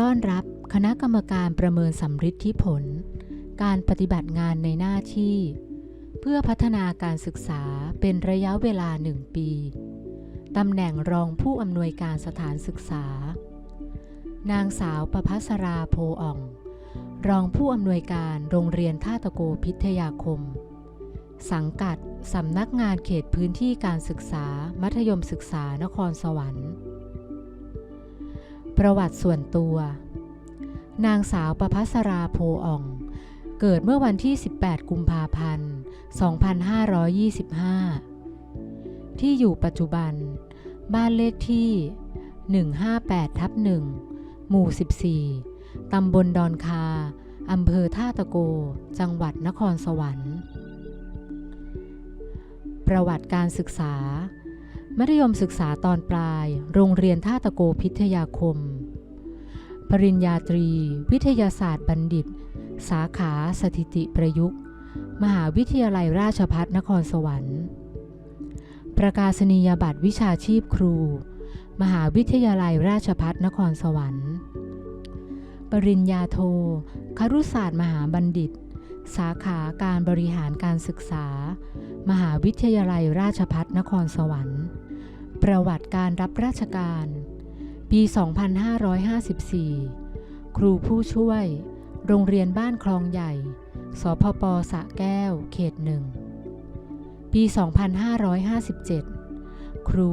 ต้อนรับคณะกรรมการประเมินสำฤทธิผล การปฏิบัติงานในหน้าที่ เพื่อพัฒนาการศึกษาเป็นระยะเวลาหนึ่งปี ตำแหน่งรองผู้อำนวยการสถานศึกษา นางสาวประพัสราโพอ่อง รองผู้อำนวยการโรงเรียนท่าตะโกพิทยาคม สังกัดสำนักงานเขตพื้นที่การศึกษา มัธยมศึกษานครสวรรค์ ประวัติส่วนตัว นางสาวประพัสราโพอ่อง เกิดเมื่อวันที่ 18 กุมภาพันธ์ 2525 ที่อยู่ปัจจุบัน บ้านเลขที่ 158ทับ1หมู่ 14 ตำบลดอนคา อำเภอท่าตะโก จังหวัดนครสวรรค์ ประวัติการศึกษา มัธยมศึกษาตอนปลาย โรงเรียนท่าตะโกพิทยาคม ปริญญาตรี วิทยาศาสตร์บัณฑิต สาขาสถิติประยุกต์ มหาวิทยาลัยราชภัฏนครสวรรค์ ประกาศนียบัตรวิชาชีพครู มหาวิทยาลัยราชภัฏนครสวรรค์ ปริญญาโทครุศาสตร์มหาบัณฑิต สาขาการบริหารการศึกษา มหาวิทยาลัยราชภัฏนครสวรรค์ ประวัติการรับราชการ ปี 2554 ครูผู้ช่วย โรงเรียนบ้านคลองใหญ่ สพปสะแก้ว เขตหนึ่ง ปี 2557 ครู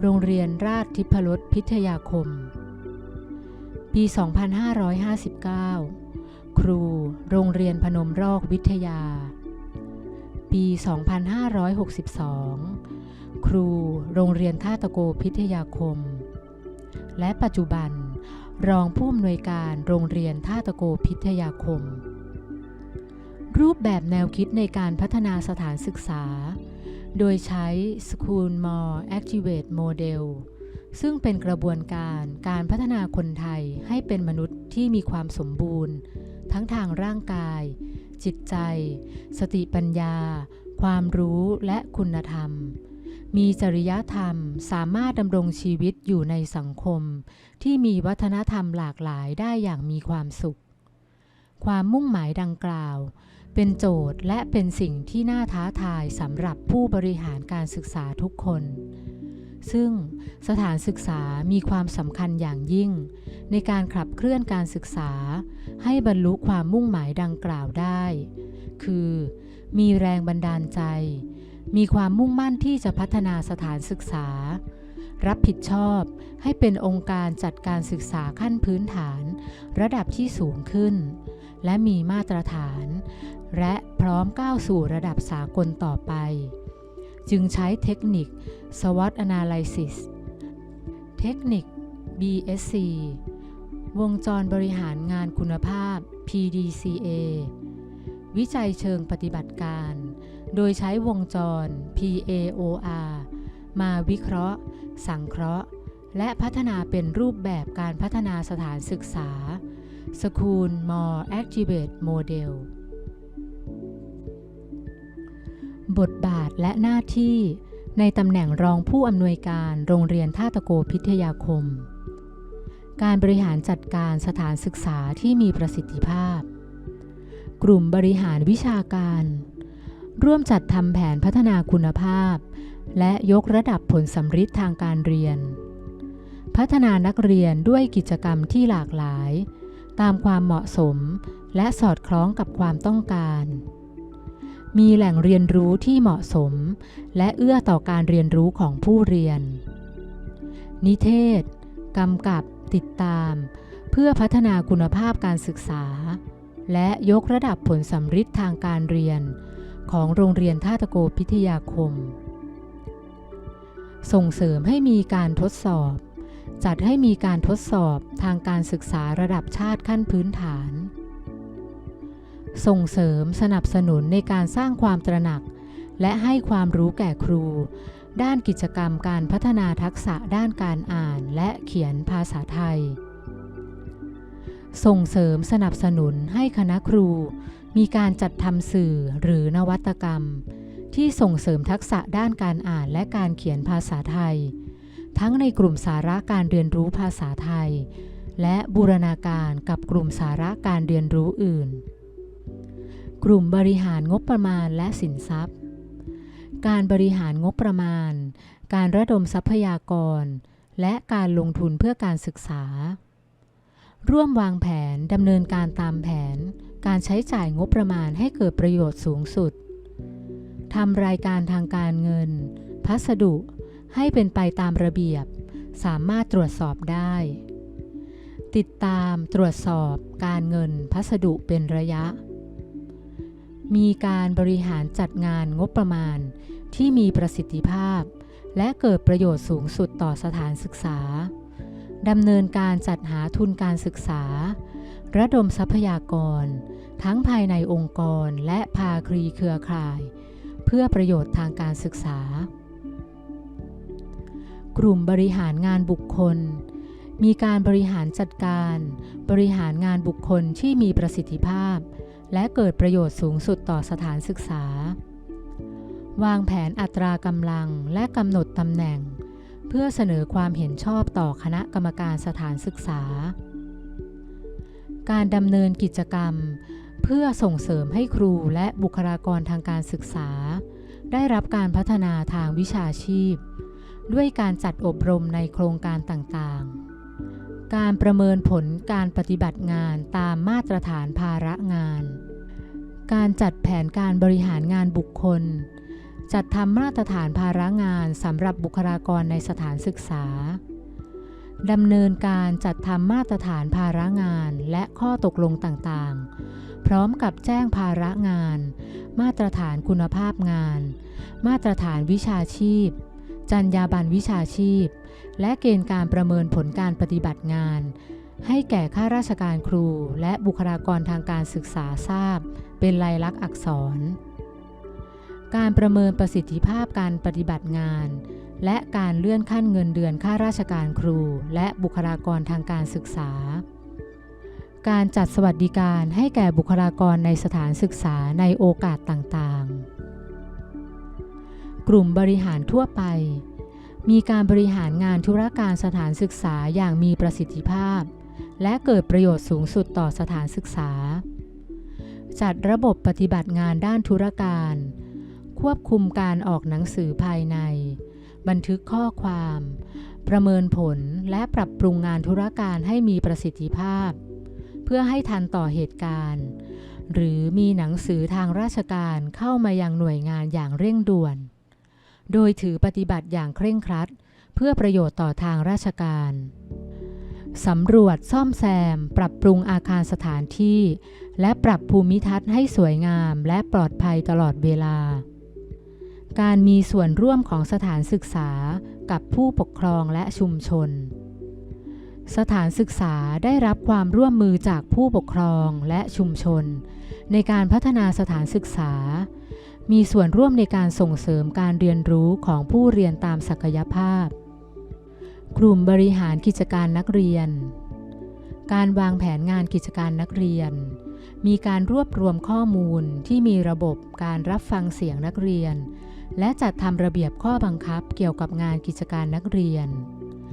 โรงเรียนราชทิพรสพิทยาคม ปี 2559 ครู โรงเรียนพนมรอกวิทยา ปี 2562 ครู โรงเรียนท่าตะโกพิทยาคม และปัจจุบัน รองผู้อำนวยการโรงเรียนท่าตะโกพิทยาคม รูปแบบแนวคิดในการพัฒนาสถานศึกษา โดยใช้ School More Activate Model ซึ่งเป็นกระบวนการการพัฒนาคนไทยให้เป็นมนุษย์ที่มีความสมบูรณ์ ทั้งทางร่างกาย จิตใจ สติปัญญา ความรู้และคุณธรรม มีจริยธรรมสามารถดำรงชีวิตอยู่ในสังคม ที่มีวัฒนธรรมหลากหลายได้อย่างมีความสุข ความมุ่งหมายดังกล่าว เป็นโจทย์และเป็นสิ่งที่น่าท้าทายสำหรับผู้บริหารการศึกษาทุกคน ซึ่งสถานศึกษามีความสำคัญอย่างยิ่ง ในการขับเคลื่อนการศึกษา ให้บรรลุความมุ่งหมายดังกล่าวได้ คือ มีแรงบันดาลใจ มีความมุ่งมั่นที่จะพัฒนาสถานศึกษา รับผิดชอบให้เป็นองค์การจัดการศึกษาขั้นพื้นฐาน ระดับที่สูงขึ้น และมีมาตรฐาน และพร้อมก้าวสู่ระดับสากลต่อไป จึงใช้เทคนิค SWOT Analysis เทคนิค BSC วงจรบริหารงานคุณภาพ PDCA วิจัยเชิงปฏิบัติการ โดยใช้วงจร PAOR มาวิเคราะห์ สังเคราะห์ และพัฒนาเป็นรูปแบบการพัฒนาสถานศึกษา School More Activate Model บทบาท และหน้าที่ในตำแหน่งรองผู้อำนวยการโรงเรียนท่าตะโกพิทยาคม การบริหารจัดการสถานศึกษาที่มีประสิทธิภาพ กลุ่มบริหารวิชาการ ร่วมจัดทำแผนพัฒนาคุณภาพ และยกระดับผลสำฤทธิ์ทางการเรียน พัฒนานักเรียนด้วยกิจกรรมที่หลากหลาย ตามความเหมาะสมและสอดคล้องกับความต้องการ มีแหล่งเรียนรู้ที่เหมาะสม และเอื้อต่อการเรียนรู้ของผู้เรียน นิเทศ กำกับ ติดตาม เพื่อพัฒนาคุณภาพการศึกษา และยกระดับผลสำฤทธิ์ทางการเรียน ของโรงเรียนท่าตะโกพิทยาคม ส่งเสริมให้มีการทดสอบ จัดให้มีการทดสอบทางการศึกษาระดับชาติขั้นพื้นฐาน ส่งเสริมสนับสนุนในการสร้างความตระหนัก และให้ความรู้แก่ครู ด้านกิจกรรมการพัฒนาทักษะด้านการอ่านและเขียนภาษาไทย ส่งเสริมสนับสนุนให้คณะครู มีการจัดทำสื่อหรือนวัตกรรม ที่ส่งเสริมทักษะด้านการอ่านและการเขียนภาษาไทย ทั้งในกลุ่มสาระการเรียนรู้ภาษาไทย และบูรณาการกับกลุ่มสาระการเรียนรู้อื่น กลุ่มบริหารงบประมาณและสินทรัพย์ การบริหารงบประมาณ การระดมทรัพยากร และการลงทุนเพื่อการศึกษา ร่วมวางแผนดำเนินการตามแผน การใช้จ่ายงบประมาณให้เกิดประโยชน์สูงสุดทำรายการทางการเงิน พัสดุ ให้เป็นไปตามระเบียบ สามารถตรวจสอบได้ ติดตามตรวจสอบการเงินพัสดุเป็นระยะ มีการบริหารจัดงานงบประมาณ ที่มีประสิทธิภาพ และเกิดประโยชน์สูงสุดต่อสถานศึกษาดำเนินการจัดหาทุนการศึกษา ระดมทรัพยากร ทั้งภายในองค์กรและภาครีเครือข่าย เพื่อประโยชน์ทางการศึกษา กลุ่มบริหารงานบุคคล มีการบริหารจัดการ บริหารงานบุคคลที่มีประสิทธิภาพ และเกิดประโยชน์สูงสุดต่อสถานศึกษา วางแผนอัตรากำลังและกำหนดตำแหน่ง เพื่อเสนอความเห็นชอบต่อคณะกรรมการสถานศึกษา การดำเนินกิจกรรม เพื่อส่งเสริมให้ครูและบุคลากรทางการศึกษา ได้รับการพัฒนาทางวิชาชีพ ด้วยการจัดอบรมในโครงการต่างๆ การประเมินผลการปฏิบัติงานตามมาตรฐานภาระงาน การจัดแผนการบริหารงานบุคคล จัดทำมาตรฐานภาระงานสำหรับบุคลากรในสถานศึกษาดำเนินการจัดทำมาตรฐานภาระงานและข้อตกลงต่างๆ พร้อมกับแจ้งภาระงาน มาตรฐานคุณภาพงาน มาตรฐานวิชาชีพ จรรยาบรรณวิชาชีพ และเกณฑ์การประเมินผลการปฏิบัติงาน ให้แก่ข้าราชการครูและบุคลากรทางการศึกษาทราบ เป็นลายลักษณ์อักษร การประเมินประสิทธิภาพการปฏิบัติงาน และการเลื่อนขั้นเงินเดือนข้าราชการครู และบุคลากรทางการศึกษา การจัดสวัสดิการให้แก่บุคลากรในสถานศึกษาในโอกาสต่างๆ กลุ่มบริหารทั่วไป มีการบริหารงานธุรการสถานศึกษาอย่างมีประสิทธิภาพ และเกิดประโยชน์สูงสุดต่อสถานศึกษา จัดระบบปฏิบัติงานด้านธุรการ ควบคุมการออกหนังสือภายใน บันทึกข้อความ ประเมินผลและปรับปรุงงานธุรการให้มีประสิทธิภาพ เพื่อให้ทันต่อเหตุการณ์ หรือมีหนังสือทางราชการเข้ามายังหน่วยงานอย่างเร่งด่วน โดยถือปฏิบัติอย่างเคร่งครัด เพื่อประโยชน์ต่อทางราชการสำรวจซ่อมแซม ปรับปรุงอาคารสถานที่ และปรับภูมิทัศน์ให้สวยงามและปลอดภัยตลอดเวลา การมีส่วนร่วมของสถานศึกษากับผู้ปกครองและชุมชน สถานศึกษาได้รับความร่วมมือจากผู้ปกครองและชุมชน ในการพัฒนาสถานศึกษา มีส่วนร่วมในการส่งเสริมการเรียนรู้ของผู้เรียนตามศักยภาพ กลุ่มบริหารกิจการนักเรียน การวางแผนงานกิจการนักเรียน มีการรวบรวมข้อมูลที่มีระบบการรับฟังเสียงนักเรียน และจัดทำระเบียบข้อบังคับเกี่ยวกับงานกิจการนักเรียน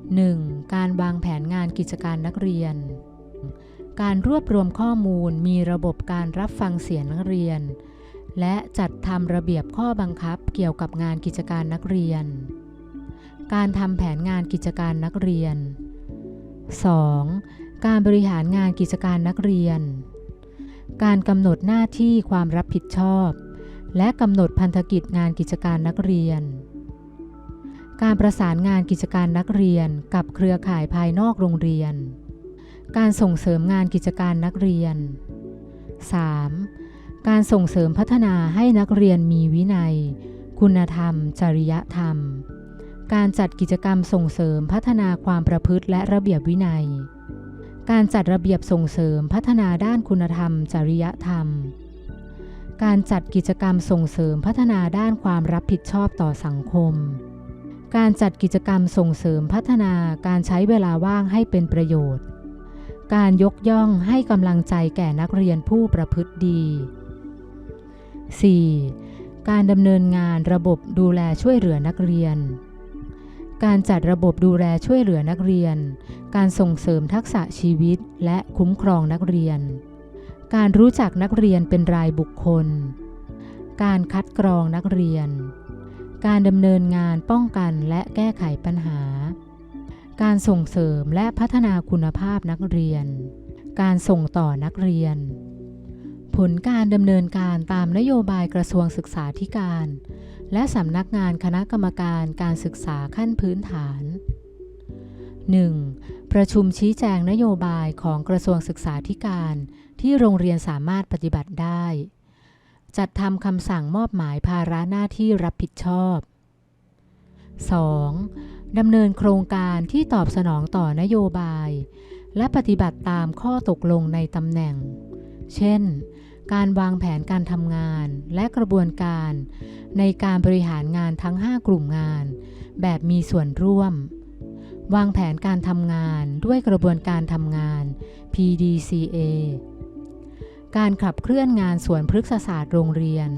1. การวางแผนงานกิจการนักเรียน การรวบรวมข้อมูลมีระบบการรับฟังเสียงนักเรียน และจัดทำระเบียบข้อบังคับเกี่ยวกับงานกิจการนักเรียน การทำแผนงานกิจการนักเรียน 2. การบริหารงานกิจการนักเรียน การกำหนดหน้าที่ความรับผิดชอบ และกำหนดพันธกิจงานกิจการนักเรียน การประสานงานกิจการนักเรียนกับเครือข่ายภายนอกโรงเรียน การส่งเสริมงานกิจการนักเรียน 3. การส่งเสริมพัฒนาให้นักเรียนมีวินัย คุณธรรม จริยธรรม การจัดกิจกรรมส่งเสริมพัฒนาความประพฤติและระเบียบวินัย การจัดระเบียบส่งเสริมพัฒนาด้านคุณธรรม จริยธรรม การจัดกิจกรรมส่งเสริมพัฒนาด้านความรับผิดชอบต่อสังคม การจัดกิจกรรมส่งเสริมพัฒนาการใช้เวลาว่างให้เป็นประโยชน์ การยกย่องให้กำลังใจแก่นักเรียนผู้ประพฤติดี 4. การดำเนินงานระบบดูแลช่วยเหลือนักเรียน การจัดระบบดูแลช่วยเหลือนักเรียน การส่งเสริมทักษะชีวิตและคุ้มครองนักเรียน การรู้จักนักเรียนเป็นรายบุคคล การคัดกรองนักเรียน การดำเนินงานป้องกันและแก้ไขปัญหา การส่งเสริมและพัฒนาคุณภาพนักเรียน การส่งต่อนักเรียน ผลการดำเนินการตามนโยบายกระทรวงศึกษาธิการ และสำนักงานคณะกรรมการการศึกษาขั้นพื้นฐาน 1. ประชุมชี้แจงนโยบายของกระทรวงศึกษาธิการ ที่โรงเรียนสามารถปฏิบัติได้ จัดทำคำสั่งมอบหมายภาระหน้าที่รับผิดชอบ 2. ดำเนินโครงการที่ตอบสนองต่อนโยบาย และปฏิบัติตามข้อตกลงในตำแหน่ง เช่น การวางแผนการทำงาน และกระบวนการ ในการบริหารงานทั้ง 5 กลุ่มงาน แบบมีส่วนร่วม วางแผนการทำงานด้วยกระบวนการทำงาน PDCA การขับเคลื่อนงานสวนพฤกษศาสตร์โรงเรียน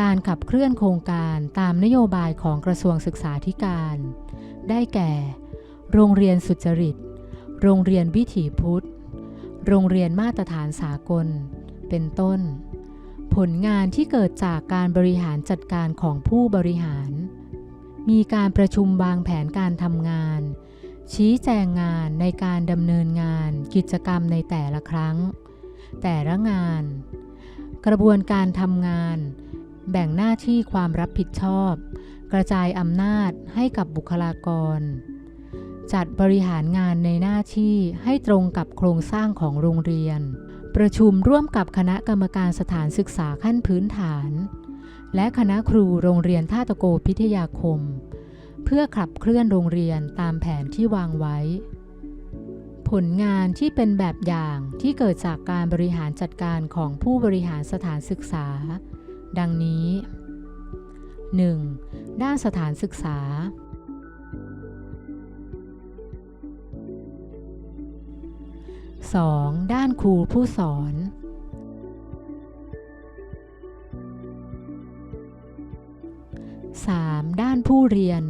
การขับเคลื่อนโครงการตามนโยบายของกระทรวงศึกษาธิการ ได้แก่ โรงเรียนสุจริต โรงเรียนวิถีพุทธ โรงเรียนมาตรฐานสากล เป็นต้น ผลงานที่เกิดจากการบริหารจัดการของผู้บริหาร มีการประชุมวางแผนการทำงาน ชี้แจงงานในการดำเนินงานกิจกรรมในแต่ละครั้ง แต่ละงาน กระบวนการทำงาน แบ่งหน้าที่ความรับผิดชอบ กระจายอำนาจให้กับบุคลากรจัดบริหารงานในหน้าที่ให้ตรงกับโครงสร้างของโรงเรียน ประชุมร่วมกับคณะกรรมการสถานศึกษาขั้นพื้นฐาน และคณะครูโรงเรียนท่าตะโกพิทยาคม เพื่อขับเคลื่อนโรงเรียนตามแผนที่วางไว้ ผลงานที่เป็นแบบอย่างที่เกิดจากการบริหารจัดการของผู้บริหารสถานศึกษา ดังนี้ 1. ด้านสถานศึกษา 2. ด้านครูผู้สอน 3. ด้านผู้เรียน